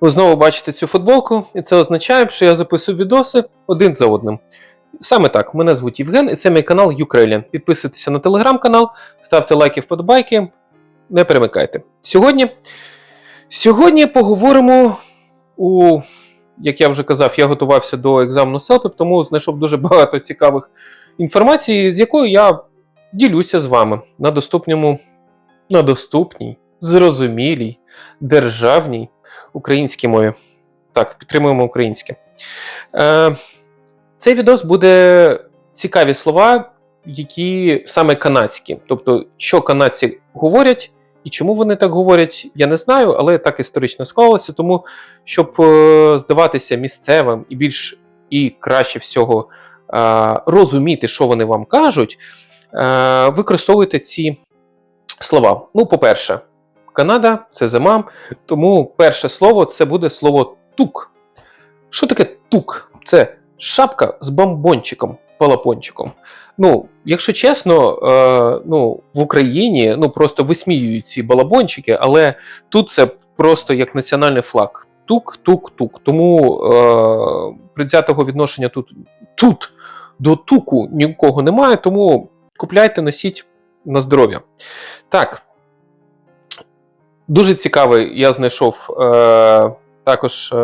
Ви знову бачите цю футболку, і це означає, що я записую відоси один за одним. Саме так, мене звуть Євген, і це мій канал Ukrainian. Підписуйтеся на телеграм-канал, ставте лайки, вподобайки, не перемикайте. Сьогодні, сьогодні поговоримо у, як я вже казав, я готувався до екзамену селпіп, тому знайшов дуже багато цікавих інформації, з якою я ділюся з вами на доступному, на доступній, зрозумілій, державній українській мові. Так, підтримуємо українське. Е, цей відос буде цікаві слова, які саме канадські. Тобто, що канадці говорять і чому вони так говорять, я не знаю, але так історично склалося. Тому, щоб е, здаватися місцевим і більш і краще всього е, розуміти, що вони вам кажуть, е, використовуйте ці слова. Ну, по-перше, Канада це зима, тому перше слово це буде слово тук. Що таке тук? Це шапка з бомбончиком, палапончиком. Ну, якщо чесно, е, ну, в Україні ну, просто висміюють ці балабончики, але тут це просто як національний флаг. Тук, тук, тук. Тому е, предвзятого відношення тут, тут до туку нікого немає, тому купляйте, носіть на здоров'я. Так. Дуже цікавий, я знайшов е, також е,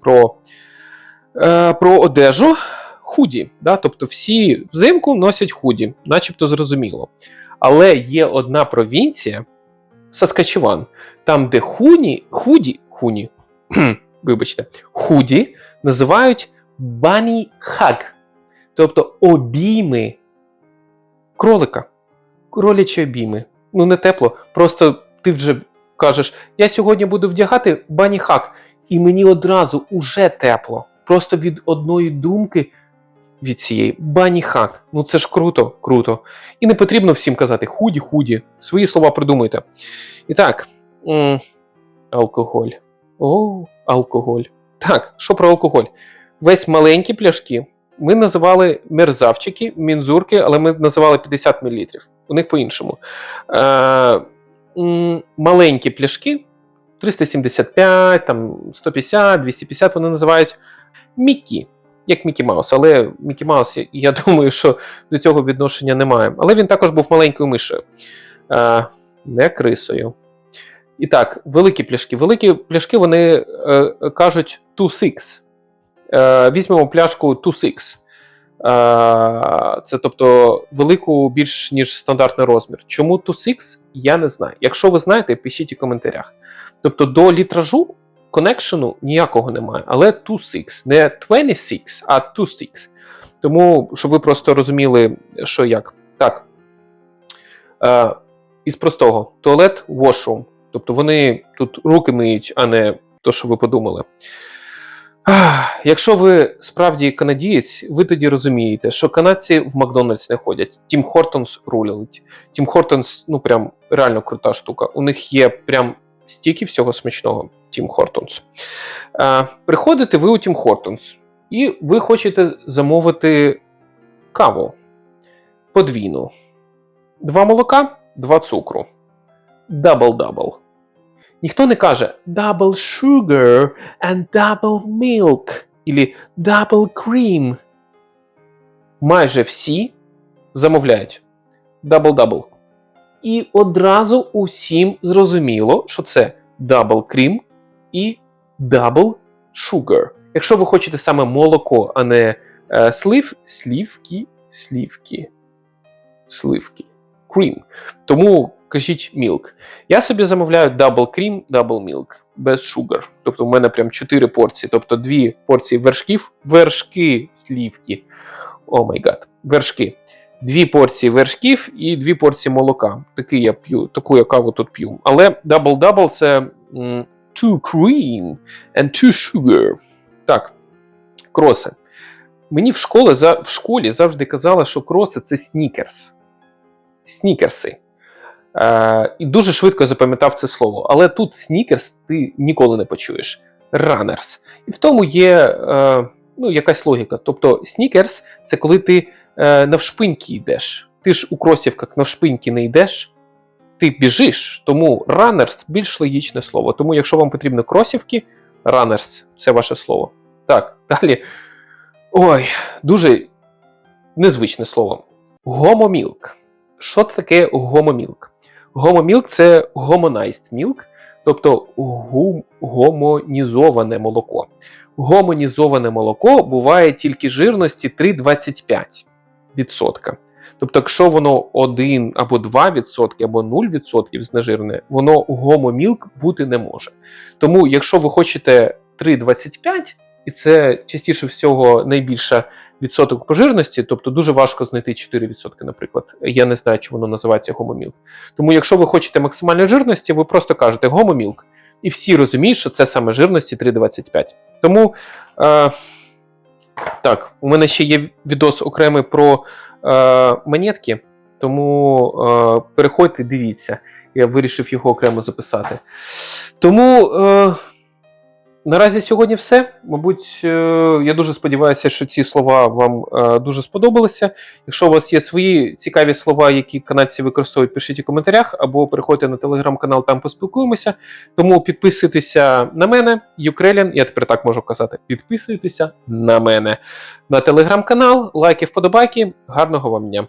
про, е, про одежу худі. Да? Тобто всі взимку носять худі, начебто зрозуміло. Але є одна провінція Саскачеван, там, де хуні, худі, хуні, вибачте, худі називають бані хаг, тобто обійми кролика, кролячі обійми. Ну, не тепло, просто ти вже кажеш, я сьогодні буду вдягати бані хак, і мені одразу уже тепло. Просто від одної думки від цієї бані хак. Ну це ж круто, круто. І не потрібно всім казати худі, худі. Свої слова придумайте. І так, м- алкоголь. О, алкоголь. Так, що про алкоголь? Весь маленькі пляшки. Ми називали мерзавчики, мінзурки, але ми називали 50 мл. У них по-іншому. Е- маленькі пляшки 375, там 150, 250 вони називають Мікі, як Мікі Маус. Але Мікі Маус, я- думаю, що до цього відношення немає. Але він також був маленькою мишею, е, не крисою. І так, великі пляшки. Великі пляшки вони е, кажуть 2-6. Е, візьмемо пляшку 2-6. Е, Це тобто велику більш ніж стандартний розмір. Чому 2-6, я не знаю. Якщо ви знаєте, пишіть у коментарях. Тобто до літражу коннекшену ніякого немає, але 2-6. Не 26, а 2-6. Тому, щоб ви просто розуміли, що як. Так. Е, із простого: туалет, washroom. Тобто вони тут руки миють, а не то, що ви подумали. Якщо ви справді канадієць, ви тоді розумієте, що канадці в Макдональдс не ходять. Тім Хортонс рулять. Тім Хортонс, ну прям реально крута штука. У них є прям стільки всього смачного. Тім Хортонс. Приходите ви у Тім Хортонс, і ви хочете замовити каву подвійну. Два молока, два цукру. Дабл-дабл. Ніхто не каже double sugar and double milk или double cream. Майже всі замовляють double-double. І одразу усім зрозуміло, що це double cream і double sugar. Якщо ви хочете саме молоко, а не е, слив, слівки, слівки, сливки, cream. Тому кажіть milk. Я собі замовляю double cream, double milk, без sugar. Тобто в мене прям 4 порції, тобто 2 порції вершків, вершки слівки. О май гад, вершки. Дві порції вершків і дві порції молока. Такий я п'ю, таку я каву тут п'ю. Але double-double це two cream and two sugar. Так, кроси. Мені в школі, в школі завжди казали, що кроси це снікерс. Снікерси. Е, і дуже швидко запам'ятав це слово. Але тут снікерс ти ніколи не почуєш. Ранерс. І в тому є е, ну, якась логіка. Тобто, снікерс це коли ти е, навшпиньки йдеш. Ти ж у кросівках навшпиньки не йдеш. ти біжиш, тому runners більш логічне слово. Тому, якщо вам потрібно кросівки, runners – це ваше слово. Так, далі. Ой, дуже незвичне слово. Гомомілк. Що це таке гомомілк? Гомомілк це гомонайст мілк, тобто гум- гомонізоване молоко. Гомонізоване молоко буває тільки жирності 3,25%. Тобто, якщо воно 1 або 2% або 0% знежирене, воно гомомілк бути не може. Тому, якщо ви хочете 3,25, і це частіше всього найбільша відсоток по жирності, тобто дуже важко знайти 4%, наприклад. Я не знаю, чи воно називається гомомілк. Тому, якщо ви хочете максимальної жирності, ви просто кажете гомомілк. І всі розуміють, що це саме жирності 3,25. Тому е, так, у мене ще є відос окремий про е, монетки, тому е, переходьте, дивіться. Я вирішив його окремо записати. Тому е, наразі сьогодні все. Мабуть, е, я дуже сподіваюся, що ці слова вам е, дуже сподобалися. Якщо у вас є свої цікаві слова, які канадці використовують, пишіть у коментарях або переходьте на телеграм-канал, там поспілкуємося. Тому підписуйтеся на мене, Юкрелін. Я тепер так можу казати. Підписуйтеся на мене на телеграм-канал, лайки, вподобайки. Гарного вам дня!